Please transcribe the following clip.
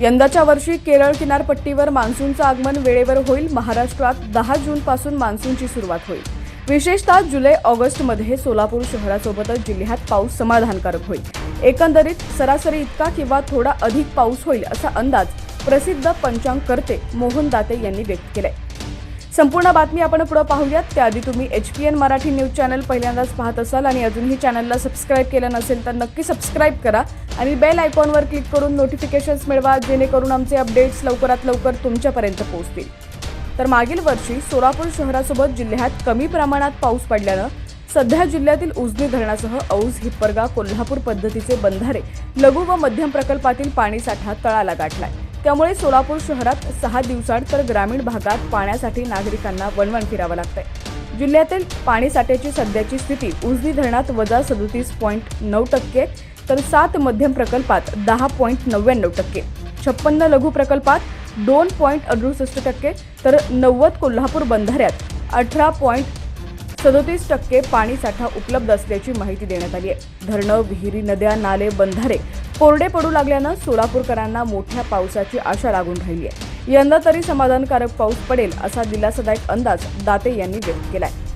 यंदाच्या वर्षी केरळ किनारपट्टीवर मान्सूनचं आगमन वेळेवर होईल. महाराष्ट्रात दहा जूनपासून मान्सूनची सुरुवात होईल. विशेषतः जुलै ऑगस्टमध्ये सोलापूर शहरासोबतच जिल्ह्यात पाऊस समाधानकारक होईल. एकंदरीत सरासरी इतका किंवा थोडा अधिक पाऊस होईल असा अंदाज प्रसिद्ध पंचांगकर्ते मोहन दाते यांनी व्यक्त केलाय. संपूर्ण बातमी आपण पुढे पाहूयात. त्याआधी तुम्ही H P N Marathi news channel पहिल्यांदाच पाहत असाल आणि अजूनही चॅनलला सबस्क्राईब केलं नसेल तर नक्की सबस्क्राईब करा आणि बेल आयकॉनवर क्लिक करून नोटिफिकेशन्स मिळवा जेणेकरून आमचे अपडेट्स लवकरात लवकर तुमच्यापर्यंत पोहोचतील. तर मागील वर्षी सोलापूर शहरासोबत जिल्ह्यात कमी प्रमाणात पाऊस पडल्यानं सध्या जिल्ह्यातील उजनी धरणासह औज हिप्परगा कोल्हापूर पद्धतीचे बंधारे लघु व मध्यम प्रकल्पातील पाणीसाठा तळाला गाठलाय. त्यामुळे सोलापूर शहरात सहा दिवसांत तर ग्रामीण भागात पाण्यासाठी नागरिकांना वणवण फिरावं लागतंय. जिल्ह्यातील पाणीसाठ्याची सध्याची स्थिती उजनी धरणात वजा सदोतीस पॉईंट नऊ टक्के तर सात मध्यम प्रकल्पात दहा पॉईंट नव्याण्णव टक्के छप्पन्न लघु प्रकल्पात दोन पॉईंट अडुसष्ट टक्के तर नव्वद कोल्हापूर बंधाऱ्यात अठरा पॉईंट सदोतीस टक्के पाणीसाठा उपलब्ध असल्याची माहिती देण्यात आली आहे. धरणं विहिरी नद्या नाले बंधारे कोरडे पडू लागल्यानं सोलापूरकरांना मोठ्या पावसाची आशा लागून राहिली आहे. यंदा तरी समाधानकारक पाऊस पडेल असा दिलासादायक अंदाज दाते यांनी व्यक्त केला आहे